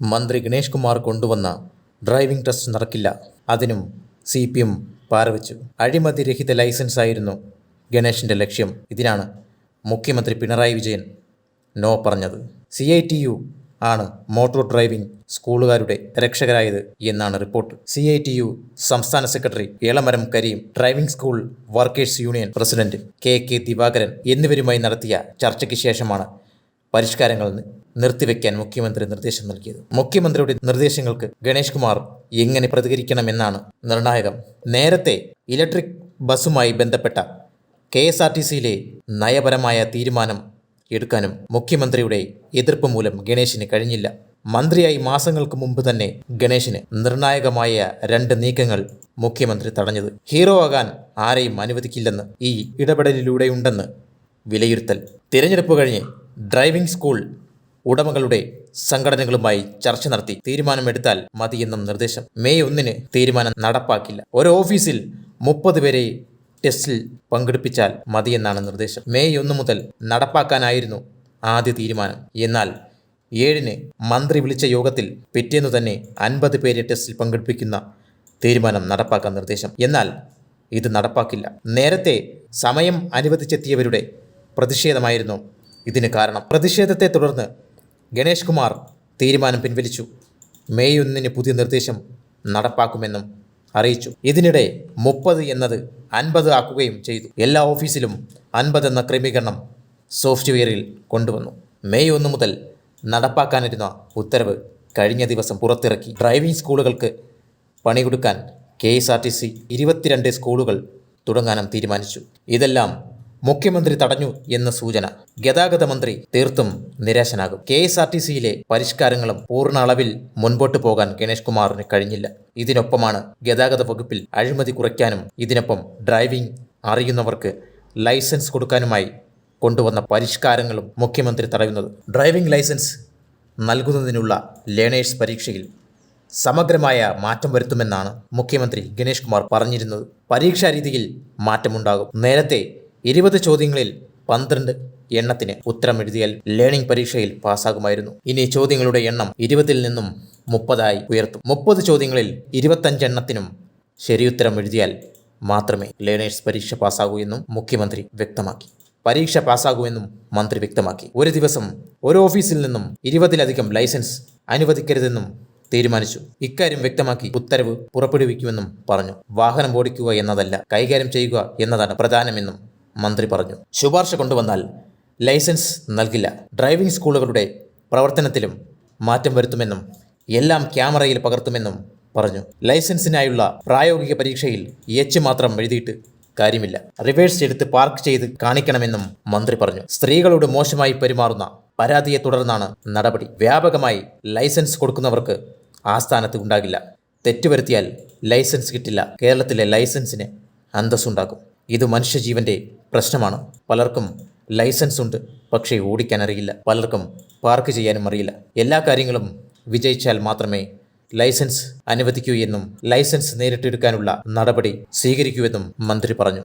മന്ത്രി ഗണേഷ് കുമാർ കൊണ്ടുവന്ന driving test നടക്കില്ല. അതിനും സി പി എം പാരവച്ചു. അഴിമതിരഹിത ലൈസൻസ് ആയിരുന്നു ഗണേഷിന്റെ ലക്ഷ്യം. ഇതിനാണ് മുഖ്യമന്ത്രി പിണറായി വിജയൻ നോ പറഞ്ഞത്. സി ഐ ടി യു ആണ് മോട്ടോർ ഡ്രൈവിംഗ് സ്കൂളുകാരുടെ രക്ഷകരായത് എന്നാണ് report. C I T U സംസ്ഥാന secretary Elamaram Kareem driving school workers union president K K Divakaran എന്നിവരുമായി നടത്തിയ ചർച്ചയ്ക്ക് ശേഷമാണ് പരിഷ്കാരങ്ങൾ നിർത്തിവെക്കാൻ മുഖ്യമന്ത്രി നിർദ്ദേശം നൽകിയത്. മുഖ്യമന്ത്രിയുടെ നിർദ്ദേശങ്ങൾക്ക് ഗണേഷ് കുമാർ എങ്ങനെ പ്രതികരിക്കണമെന്നാണ് നിർണായകം. നേരത്തെ ഇലക്ട്രിക് ബസ്സുമായി ബന്ധപ്പെട്ട കെ എസ് ആർ ടി സിയിലെ നയപരമായ തീരുമാനം എടുക്കാനും മുഖ്യമന്ത്രിയുടെ എതിർപ്പ് മൂലം ഗണേശിന് കഴിഞ്ഞില്ല. മന്ത്രിയായി മാസങ്ങൾക്ക് മുമ്പ് തന്നെ ഗണേശിന് നിർണായകമായ രണ്ട് നീക്കങ്ങൾ മുഖ്യമന്ത്രി തടഞ്ഞത്. ഹീറോ ആകാൻ ആരെയും അനുവദിക്കില്ലെന്ന് ഈ ഇടപെടലിലൂടെയുണ്ടെന്ന് വിലയിരുത്തൽ. തിരഞ്ഞെടുപ്പ് കഴിഞ്ഞ് ഡ്രൈവിംഗ് സ്കൂൾ ഉടമകളുടെ സംഘടനകളുമായി ചർച്ച നടത്തി. തീരുമാനമെടുത്താൽ മതിയെന്നും നിർദ്ദേശം. മെയ് ഒന്നിന് തീരുമാനം നടപ്പാക്കില്ല. ഒരു ഓഫീസിൽ മുപ്പത് പേരെ ടെസ്റ്റിൽ പങ്കെടുപ്പിച്ചാൽ മതിയെന്നാണ് നിർദ്ദേശം. മെയ് ഒന്ന് മുതൽ നടപ്പാക്കാനായിരുന്നു ആദ്യ തീരുമാനം. എന്നാൽ ഏഴിന് മന്ത്രി വിളിച്ച യോഗത്തിൽ പിറ്റേന്നു തന്നെ അൻപത് പേരെ ടെസ്റ്റിൽ പങ്കെടുപ്പിക്കുന്ന തീരുമാനം നടപ്പാക്കാൻ നിർദ്ദേശം. എന്നാൽ ഇത് നടപ്പാക്കില്ല. നേരത്തെ സമയം അനുവദിച്ചെത്തിയവരുടെ പ്രതിഷേധമായിരുന്നു ഇതിന് കാരണം പ്രതിഷേധത്തെ തുടർന്ന് ഗണേഷ് കുമാർ തീരുമാനം പിൻവലിച്ചു. മെയ് ഒന്നിന് പുതിയ നിർദ്ദേശം നടപ്പാക്കുമെന്നും അറിയിച്ചു. ഇതിനിടെ മുപ്പത് എന്നത് അൻപത് ആക്കുകയും ചെയ്തു. എല്ലാ ഓഫീസിലും അൻപത് എന്ന ക്രമീകരണം സോഫ്റ്റ്വെയറിൽ കൊണ്ടുവന്നു. മെയ് ഒന്ന് മുതൽ നടപ്പാക്കാനിരുന്ന ഉത്തരവ് കഴിഞ്ഞ ദിവസം പുറത്തിറക്കി. ഡ്രൈവിംഗ് സ്കൂളുകൾക്ക് പണി കൊടുക്കാൻ K S R T C ഇരുപത്തിരണ്ട് സ്കൂളുകൾ തുടങ്ങാനും തീരുമാനിച്ചു. ഇതെല്ലാം മുഖ്യമന്ത്രി തടഞ്ഞു എന്ന സൂചന. ഗതാഗത മന്ത്രി തീർത്തും നിരാശനാകും. കെ എസ് ആർ ടി സിയിലെ പരിഷ്കാരങ്ങളും പൂർണ അളവിൽ മുൻപോട്ട് പോകാൻ ഗണേഷ് കുമാറിന് കഴിഞ്ഞില്ല. ഇതിനൊപ്പമാണ് ഗതാഗത വകുപ്പിൽ അഴിമതി കുറയ്ക്കാനും ഇതിനൊപ്പം ഡ്രൈവിംഗ് അറിയുന്നവർക്ക് ലൈസൻസ് കൊടുക്കാനുമായി കൊണ്ടുവന്ന പരിഷ്കാരങ്ങളും മുഖ്യമന്ത്രി തടയുന്നത്. ഡ്രൈവിംഗ് ലൈസൻസ് നൽകുന്നതിനുള്ള ലേണേഴ്സ് പരീക്ഷയിൽ സമഗ്രമായ മാറ്റം വരുത്തുമെന്നാണ് മുഖ്യമന്ത്രി ഗണേഷ് കുമാർ പറഞ്ഞിരുന്നത്. പരീക്ഷാ രീതിയിൽ മാറ്റമുണ്ടാകും. നേരത്തെ ഇരുപത് ചോദ്യങ്ങളിൽ പന്ത്രണ്ട് എണ്ണത്തിന് ഉത്തരം എഴുതിയാൽ ലേണിംഗ് പരീക്ഷയിൽ പാസ്സാകുമായിരുന്നു. ഇനി ചോദ്യങ്ങളുടെ എണ്ണം ഇരുപതിൽ നിന്നും മുപ്പതായി ഉയർത്തും. മുപ്പത് ചോദ്യങ്ങളിൽ ഇരുപത്തഞ്ചെണ്ണത്തിനും ശരിയുത്തരം എഴുതിയാൽ മാത്രമേ ലേണേഴ്സ് പരീക്ഷ പാസ്സാകൂ എന്നും മുഖ്യമന്ത്രി വ്യക്തമാക്കി. പരീക്ഷ പാസ്സാകുമെന്നും മന്ത്രി വ്യക്തമാക്കി. ഒരു ദിവസം ഒരു ഓഫീസിൽ നിന്നും ഇരുപതിലധികം ലൈസൻസ് അനുവദിക്കരുതെന്നും തീരുമാനിച്ചു. ഇക്കാര്യം വ്യക്തമാക്കി ഉത്തരവ് പുറപ്പെടുവിക്കുമെന്നും പറഞ്ഞു. വാഹനം ഓടിക്കുക എന്നതല്ല കൈകാര്യം ചെയ്യുക എന്നതാണ് പ്രധാനമെന്നും മന്ത്രി പറഞ്ഞു. ശുപാർശ കൊണ്ടുവന്നാൽ ലൈസൻസ് നൽകില്ല. ഡ്രൈവിംഗ് സ്കൂളുകളുടെ പ്രവർത്തനത്തിലും മാറ്റം വരുത്തുമെന്നും എല്ലാം ക്യാമറയിൽ പകർത്തുമെന്നും പറഞ്ഞു. ലൈസൻസിനായുള്ള പ്രായോഗിക പരീക്ഷയിൽ എച്ച് മാത്രം എഴുതിയിട്ട് കാര്യമില്ല. റിവേഴ്സ് എടുത്ത് പാർക്ക് ചെയ്ത് കാണിക്കണമെന്നും മന്ത്രി പറഞ്ഞു. സ്ത്രീകളോട് മോശമായി പെരുമാറുന്ന പരാതിയെ തുടർന്നാണ് നടപടി. വ്യാപകമായി ലൈസൻസ് കൊടുക്കുന്നവർക്ക് ആസ്ഥാനത്ത് ഉണ്ടാകില്ല. തെറ്റുവരുത്തിയാൽ ലൈസൻസ് കിട്ടില്ല. കേരളത്തിലെ ലൈസൻസിന് അന്തസ്സുണ്ടാകും. ഇത് മനുഷ്യജീവന്റെ പ്രശ്നമാണ്. പലർക്കും ലൈസൻസ് ഉണ്ട് പക്ഷേ ഓടിക്കാൻ അറിയില്ല പലർക്കും പാർക്ക് ചെയ്യാനും അറിയില്ല. എല്ലാ കാര്യങ്ങളും വിജയിച്ചാൽ മാത്രമേ ലൈസൻസ് അനുവദിക്കൂ എന്നും ലൈസൻസ് നേരിട്ടെടുക്കാനുള്ള നടപടി സ്വീകരിക്കൂ എന്നും മന്ത്രി പറഞ്ഞു.